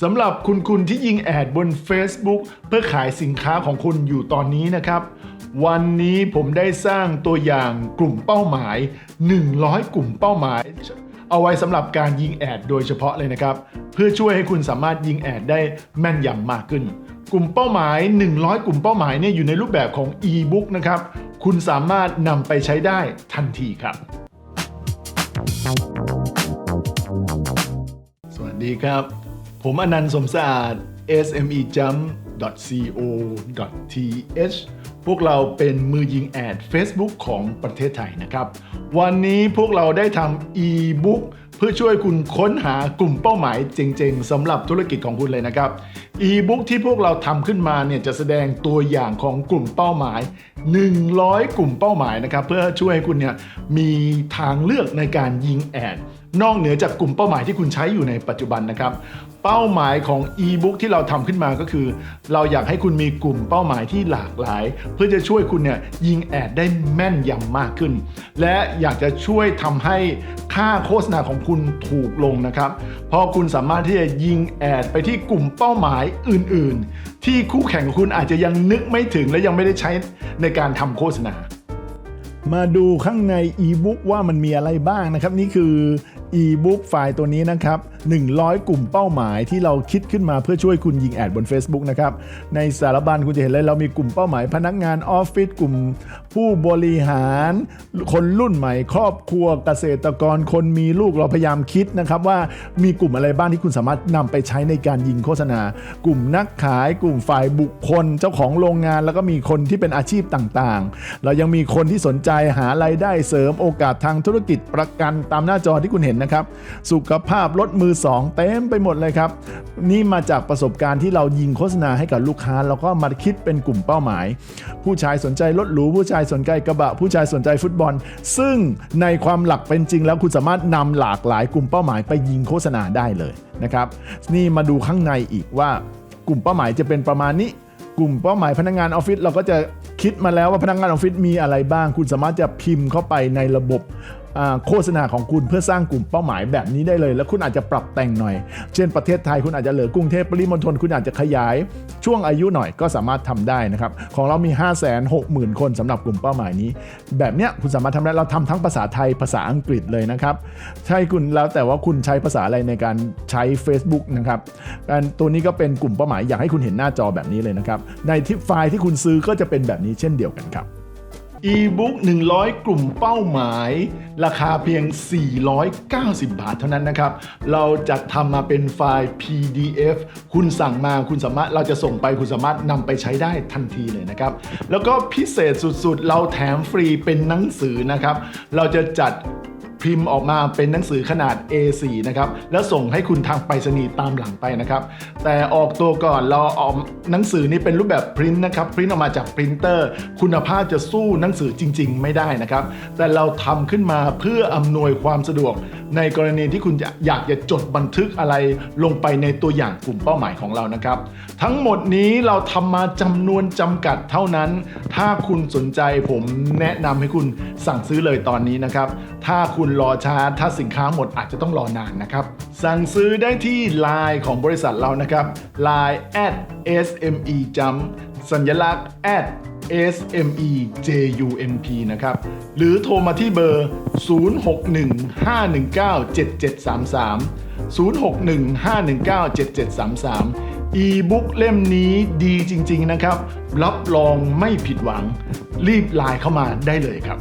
สำหรับคุณคุณที่ยิงแอดบน Facebook เพื่อขายสินค้าของคุณอยู่ตอนนี้นะครับ วันนี้ผมได้สร้างตัวอย่างกลุ่มเป้าหมาย 100 กลุ่มเป้าหมาย เอาไว้สำหรับการยิงแอดโดยเฉพาะเลยนะครับ เพื่อช่วยให้คุณสามารถยิงแอดได้แม่นยำมากขึ้น กลุ่มเป้าหมาย 100 กลุ่มเป้าหมายเนี่ยอยู่ในรูปแบบของ e-book นะครับ คุณสามารถนำไปใช้ได้ทันทีครับ สวัสดีครับ ผมอนันต์สมสะอาด smejump.co.th พวกเราเป็นมือยิงแอด Facebook ของประเทศไทยนะครับ วันนี้พวกเราได้ทำ e-book เพื่อช่วยคุณค้นหากลุ่มเป้าหมายเจ๋งๆสำหรับธุรกิจของคุณเลยนะครับ e-book ที่พวกเราทำขึ้นมาเนี่ยจะแสดงตัวอย่างของกลุ่มเป้าหมาย 100 กลุ่มเป้าหมายนะครับเพื่อช่วยให้คุณเนี่ยมีทางเลือกในการยิงแอดนอกเหนือจากกลุ่มเป้าหมายที่คุณใช้อยู่ในปัจจุบันนะครับ เป้าหมายของ e-book ที่เราทำขึ้นมาก็คือ เราอยากให้คุณมีกลุ่มเป้าหมายที่หลากหลาย เพื่อจะช่วยคุณเนี่ยยิงแอดได้แม่นยำมากขึ้น และอยากจะช่วยทำให้ค่าโฆษณาของคุณถูกลงนะครับ เพราะคุณสามารถที่จะยิงแอดไปที่กลุ่มเป้าหมายอื่น ๆ ที่คู่แข่งของคุณอาจจะยังนึกไม่ถึงและยังไม่ได้ใช้ในการทำโฆษณา มาดูข้างในอีบุ๊กว่ามันมีอะไรบ้างนะครับ นี่คือ e-book ไฟล์ตัวนี้นะครับ 100 กลุ่มเป้าหมายที่เราคิดขึ้นมาเพื่อช่วยคุณยิงแอดบน Facebook นะครับ ในสารบัญคุณจะเห็นเลยเรามีกลุ่มเป้าหมาย พนักงานออฟฟิศกลุ่มผู้บริหาร คนรุ่นใหม่ ครอบครัวเกษตรกรคนมีลูกเราพยายามคิดนะครับว่ามีกลุ่มอะไรบ้างที่คุณสามารถนำไปใช้ในการยิงโฆษณา กลุ่มนักขายกลุ่มฝ่ายบุคคล เจ้าของโรงงาน แล้วก็มีคนที่เป็นอาชีพต่างๆ เรายังมีคนที่สนใจหารายได้เสริมโอกาสทางธุรกิจประกันตามหน้าจอที่คุณเห็นนะครับ สุขภาพรถมือสองเต็มไปหมดเลยครับ นี่มาจากประสบการณ์ที่เรายิงโฆษณาให้กับลูกค้า แล้วก็มาคิดเป็นกลุ่มเป้าหมาย ผู้ชายสนใจรถหรูผู้ชายสนใจกระบะ ผู้ชายสนใจฟุตบอล ซึ่งในความหลักเป็นจริงแล้วคุณสามารถนำหลากหลายกลุ่มเป้าหมายไปยิงโฆษณาได้เลยนะครับ นี่มาดูข้างในอีกว่ากลุ่มเป้าหมายจะเป็นประมาณนี้กลุ่มเป้าหมายพนักงานออฟฟิศเราก็จะคิดมาแล้วว่าพนักงานออฟฟิศมีอะไรบ้าง คุณสามารถจะพิมพ์เข้าไปในระบบ โฆษณาของคุณเพื่อสร้างกลุ่มเป้าหมายแบบนี้ได้เลย แล้วคุณอาจจะปรับแต่งหน่อย เช่นประเทศไทยคุณอาจจะเหลือกรุงเทพปริมณฑลคุณอาจจะขยาย ช่วงอายุหน่อยก็สามารถทำได้นะครับของเรามี 5 6 0 0 0 0 คนสำหรับกลุ่มเป้าหมายนี้ แบบเนี้ยคุณสามารถทำได้เราทำทั้งภาษาไทยภาษาอังกฤษเลยนะครับใช่คุณแล้วแต่ว่าคุณใช้ภาษาอะไรในการใช้ Facebook นะครับการตัวนี้ก็เป็นกลุ่มเป้าหมายอยากให้คุณเห็นหน้าจอแบบนี้เลยนะครับในที่ไฟล์ที่คุณซื้อก็จะเป็นแบบนี้เช่นเดียวกันครับ อีบุ๊ก100 กลุ่มเป้าหมาย ราคาเพียง 490 บาทเท่านั้นนะครับ เราจะทำมาเป็นไฟล์ PDF คุณสั่งมาคุณสามารถเราจะส่งไปคุณสามารถนำไปใช้ได้ทันทีเลยนะครับ แล้วก็พิเศษสุดๆ เราแถมฟรีเป็นหนังสือนะครับ เราจะจัด พิมพ์ออกมาเป็นหนังสือขนาด A4 นะครับ แล้วส่งให้คุณทางไปรษณีย์ตามหลังไปนะครับ แต่ออกตัวก่อนเราออกหนังสือนี้เป็นรูปแบบพิมพ์นะครับพิมพ์ออกมาจากปรินเตอร์ คุณภาพจะสู้หนังสือจริง ๆ ไม่ได้นะครับ แต่เราทำขึ้นมาเพื่ออำนวยความสะดวก ในกรณีที่คุณอยากจะจดบันทึกอะไรลงไปในตัวอย่างกลุ่มเป้าหมายของเรานะครับ ทั้งหมดนี้เราทำมาจำนวนจำกัดเท่านั้น ถ้าคุณสนใจผมแนะนำให้คุณสั่งซื้อเลยตอนนี้นะครับ ถ้าคุณรอช้าถ้าสินค้าหมดอาจจะต้องรอนานนะครับ สั่งซื้อได้ที่ Line ของบริษัทเรานะครับ Line at sme jump สัญลักษณ์ at SMEJUMP นะครับ หรือโทรมาที่เบอร์ 0615197733 0615197733 อีบุ๊กเล่มนี้ดีจริง ๆ นะครับ รับรองไม่ผิดหวัง รีบไลน์เข้ามาได้เลยครับ